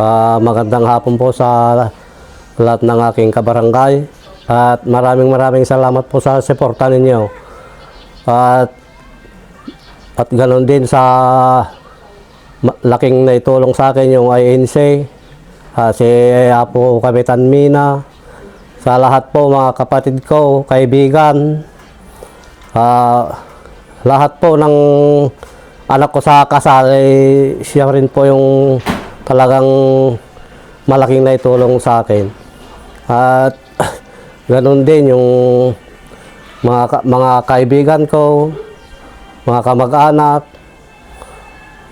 Ah, magandang hapon po sa lahat ng aking kabarangay. At maraming maraming salamat po sa suporta ninyo. At at ganoon din sa laking naitulong sa akin yung INC, ah, si Apo Kapitan Mina, sa lahat po mga kapatid ko, kaibigan, ah, lahat po ng anak ko sa kasal, eh, siya rin po yung talagang malaking naitulong sa akin. At ganun din yung mga, mga kaibigan ko, mga kamag-anak,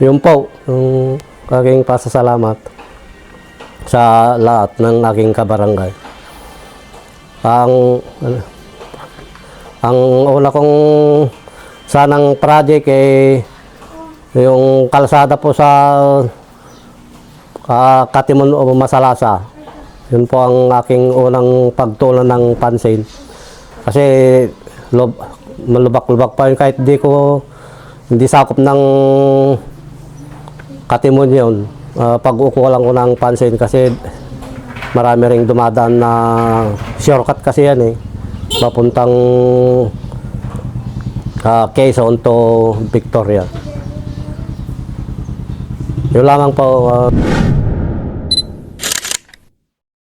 yun po, yung aking pasasalamat sa lahat ng aking kabarangay. Ang ano, ang una kong sanang project eh yung kalsada po sa ah, Katimon o Masalasa. Yun po ang aking unang pagtulan ng pansin. Kasi lub, malubak-lubak pa yun kahit di ko hindi sakop ng Katimon yun. Ah, pag-uko lang ko ng pansin kasi marami ring dumadaan na shortcut kasi yan eh. Papuntang ah, Quezon to Victoria. Yun lamang po. ah,